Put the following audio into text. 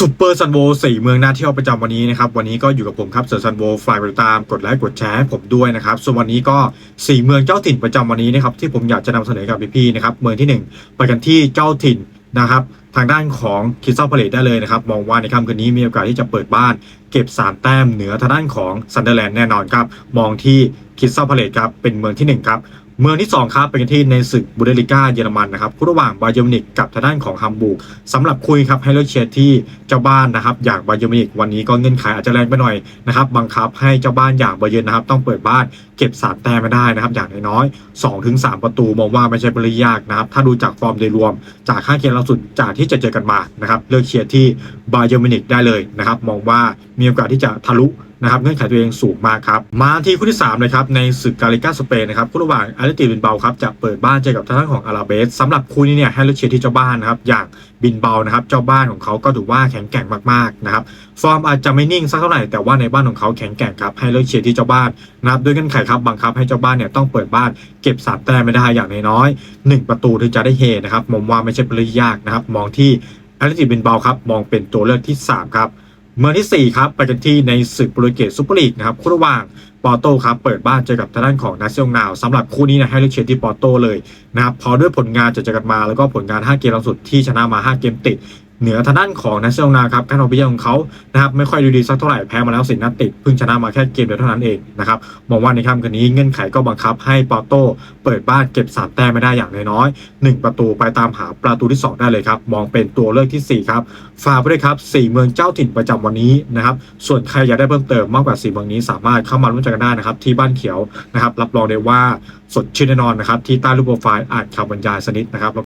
ซูเปอร์ซันโวสี่เมืองน่าเที่ยวประจำวันนี้นะครับ วันนี้ก็อยู่กับผมครับเสือซันโวฝากติดตามกดไลค์กดแชร์ให้ผมด้วยนะครับ ส่วนวันนี้ก็สี่เมืองเจ้าถิ่นประจำวันนี้นะครับที่ผมอยากจะนำเสนอกับพี่ๆนะครับเมืองที่หนึ่งไปกันที่เจ้าถิ่นนะครับทางด้านของคิสซ l พาเลตได้เลยนะครับ มองว่าในค่ำคืนนี้มีโอกาสที่จะเปิดบ้าน เก็บ 3 แต้มเหนือทางด้านของซันเดอร์แลนด์แน่นอนครับ มองที่คิสซ l พาเลตครับเป็นเมืองที่หนึ่งครับ เมืองที่ 2 ครับเป็นที่ในศึกบูเดลิก้าเยอรมันนะครับคู่ระหว่างบาเยอร์มินิกกับทางด้านของฮัมบูร์กสำหรับคุยครับให้เลือกเชียร์ที่เจ้าบ้านนะครับอย่างบาเยอร์มินิกวันนี้ก็เงื่อนไขอาจจะแรงไปหน่อยนะครับบังคับให้เจ้าบ้านอย่างบาเยิร์นะครับต้องเปิดบ้านเก็บ3แต้มไมาได้นะครับอย่างน้อยๆ2ถึง3ประตูมองว่าไม่ใช่เป็นเรื่องยากนะครับถ้าดูจากฟอร์มโดยรวม จากข้าเคียงล่าสุดจากที่จะเจอกันมานะครับเลือกเชียร์ที่บาเยอร์มินิกได้เลยนะครับมองว่ามีโอกาสที่จะทะลุ นะครับเงื่อนไขตัวเองสูงมากครับ มาที่คู่ที่3เลยครับในศึกกาลิกาสเปนนะครับคู่ระหว่างอาร์เตติบินเบาครับจะเปิดบ้านเจอกับทางด้านของอาราเบสสำหรับคู่นี้เนี่ยให้เลือกเชียร์ที่เจ้าบ้านนะครับอย่างบินเบานะครับเจ้าบ้านของเขาก็ถือว่าแข็งแกร่งมากๆนะครับฟอร์มอาจจะไม่นิ่งสักเท่าไหร่แต่ว่าในบ้านของเขาแข็งแกร่งครับให้เลือกเชียร์ที่เจ้าบ้านนะครับด้วยเงื่อนไขครับบังคับให้เจ้าบ้านเนี่ยต้องเปิดบ้านเก็บสามแต้มไม่ได้อย่างน้อยๆหนึ่งประตูถึงจะได้เฮนะครับมองว่าไม่ใช่เป็นเรื่องยากนะครับมองที่อาร์เตติบินเบาครับมองเป็นตัวเลือกที่สามครับ เมืองที่ 4 ครับไปกันที่ในศึกโปรตุเกสซูเปอร์ลีกนะครับคู่ระหว่างปอร์โตครับเปิดบ้านเจอกับทางด้านของนาซิองนาวสำหรับคู่นี้นะให้เลือกเชียร์ที่ปอร์โตเลยนะครับพอด้วยผลงานจะเจอกันมาแล้วก็ผลงาน 5 เกมล่าสุดที่ชนะมา 5 เกมติด เหนือทางด้านของนาเซียนาครับการออกเบี้ยของเขานะครับไม่ค่อยดูดีสักเท่าไหร่แพ้มาแล้วสินัดติดเพิ่งชนะมาแค่เกมเดียวเท่านั้นเองนะครับมองว่าในค่ำคืนนี้เงื่อนไขก็บังคับให้ปอร์โตเปิดบ้านเก็บสามแต้มไม่ได้อย่างน้อยๆหนึ่งประตูไปตามหาประตูที่สองได้เลยครับ มองเป็นตัวเลือกที่สี่ครับฝากไปด้วยครับ4เมืองเจ้าถิ่นประจำวันนี้นะครับส่วนใครอยากได้เพิ่มเติมมากกว่า4เมืองนี้สามารถเข้ามาร่วมใจกันได้นะครับที่บ้านเขียวนะครับรับรองได้ว่าสดชื่นแน่นอนนะครับที่ใต้รูปโปรไฟล์อ่านคำบรรยายสนิดนะครับ